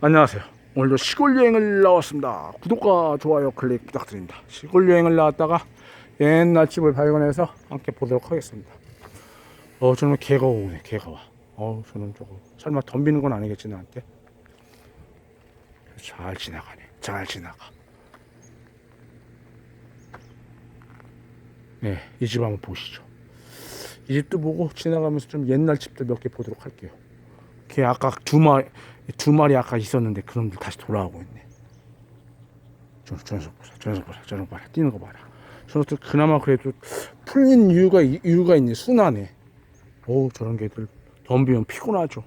안녕하세요. 오늘도 시골 여행을 나왔습니다. 구독과 좋아요 클릭 부탁드립니다. 시골 여행을 나왔다가 옛날 집을 발견해서 함께 보도록 하겠습니다. 어, 저는 개가 오네, 개가 와. 어, 저는 저거 설마 덤비는 건 아니겠지 나한테? 잘 지나가네, 잘 지나가. 네, 이 집 한번 보시죠. 이 집도 보고 지나가면서 좀 옛날 집들 몇 개 보도록 할게요. 걔 아까 두 마리 두 마리 아까 있었는데 그놈들 다시 돌아오고 있네. 저 녀석 보자, 저 녀석 봐라, 뛰는 거 봐라. 저 녀석들 그나마 그래도 풀린 이유가 이유가 있네, 순하네. 오 저런 개들 덤비면 피곤하죠.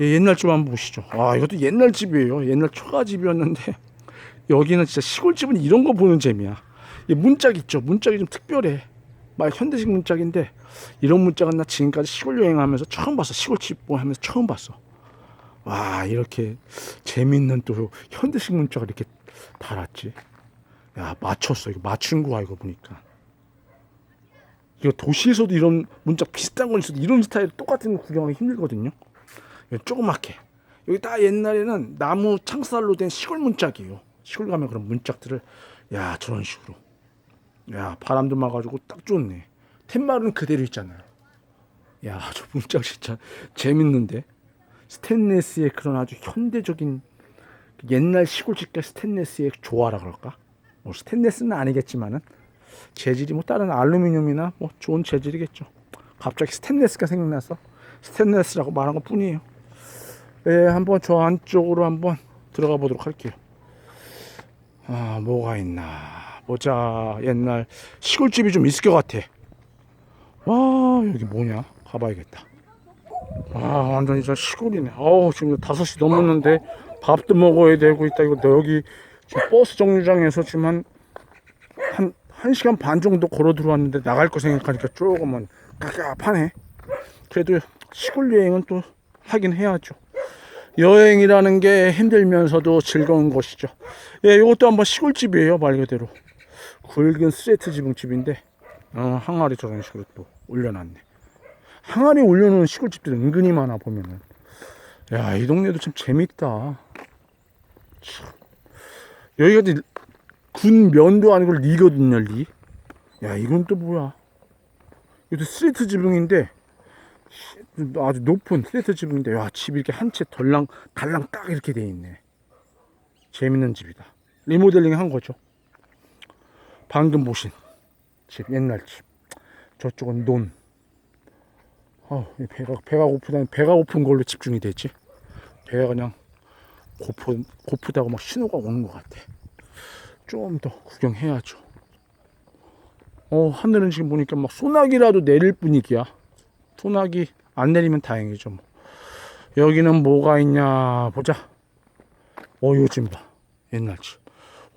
예, 옛날 집 한번 보시죠. 아 이것도 옛날 집이에요. 옛날 초가 집이었는데 여기는 진짜 시골집은 이런 거 보는 재미야. 이 문짝 있죠. 문짝이 좀 특별해. 말 현대식 문짝인데 이런 문짝은 나 지금까지 시골 여행하면서 처음 봤어. 시골집 뭐 하면서 처음 봤어. 와 이렇게 재밌는 또 현대식 문짝을 이렇게 달았지. 야 맞췄어. 이거 맞춘 거야 이거 보니까. 이거 도시에서도 이런 문짝 비슷한 건 있어도 이런 스타일 똑같은 거 구경하기 힘들거든요. 이거 조그맣게. 여기 다 옛날에는 나무 창살로 된 시골 문짝이에요. 시골 가면 그런 문짝들을 야 저런 식으로. 야 바람도 막아주고 딱 좋네. 텐마루는 그대로 있잖아요. 야 저 문짝 진짜 재밌는데 스테인레스의 그런 아주 현대적인 옛날 시골집과 스테인레스의 조화라 그럴까? 뭐 스테인레스는 아니겠지만은 재질이 뭐 다른 알루미늄이나 뭐 좋은 재질이겠죠. 갑자기 스테인레스가 생각나서 스테인레스라고 말한 것 뿐이에요. 예, 한번 저 안쪽으로 한번 들어가 보도록 할게요. 아, 뭐가 있나. 보자. 옛날 시골집이 좀 있을 것 같아. 와, 여기 뭐냐? 가봐야겠다. 아, 완전히 저 시골이네. 어우, 지금 5시 넘었는데 밥도 먹어야 되고 있다. 이거 너 여기 지금 버스 정류장에서 지금 한, 한, 한 시간 반 정도 걸어 들어왔는데 나갈 거 생각하니까 조금은 깝깝하네. 그래도 시골 여행은 또 하긴 해야죠. 여행이라는 게 힘들면서도 즐거운 것이죠. 예, 이것도 한번 시골집이에요, 말 그대로. 굵은 스레트 지붕집인데, 어, 항아리 저런 식으로 또 올려놨네. 항아리 올려놓은 시골집들 은근히 많아, 보면은. 야, 이 동네도 참 재밌다. 참. 여기가 군 면도 아니고 리거든요, 리. 야, 이건 또 뭐야. 이것도 스레트 지붕인데, 아주 높은 스레트 지붕인데 야 집이 이렇게 한 채 덜랑 달랑 딱 이렇게 돼 있네 재밌는 집이다 리모델링 한 거죠 방금 보신 집 옛날 집 저쪽은 논 어, 이 배가 배가 고프다 배가 고픈 걸로 집중이 됐지 배가 그냥 고프 고프다고 막 신호가 오는 것 같아 좀 더 구경해야죠 어 하늘은 지금 보니까 막 소나기라도 내릴 분위기야 소나기 안 내리면 다행이죠. 뭐. 여기는 뭐가 있냐 보자. 어 요즘 봐 옛날 집.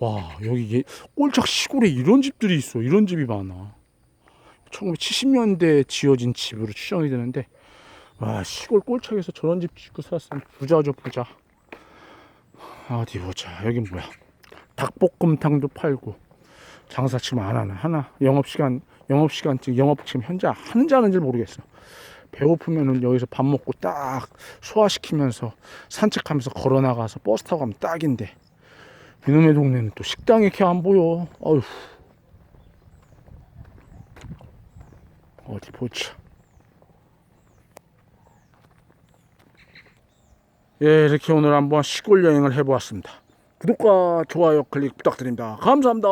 와 여기 예, 꼴짝 시골에 이런 집들이 있어. 이런 집이 많아. 1970년대 지어진 집으로 추정이 되는데 와 시골 꼴짝에서 저런 집 짓고 살았으면 부자죠 부자. 어디 보자 여기 뭐야 닭볶음탕도 팔고 장사 지금 안 하나 하나 영업 시간 영업 시간 지금 영업 지금 현재 하는지 안 하는지 모르겠어. 배고프면은 여기서 밥 먹고 딱 소화시키면서 산책하면서 걸어 나가서 버스 타고 가면 딱인데 이놈의 동네는 또 식당이 이렇게 안 보여. 어휴. 어디 보자. 예, 이렇게 오늘 한번 시골 여행을 해보았습니다. 구독과 좋아요 클릭 부탁드립니다. 감사합니다.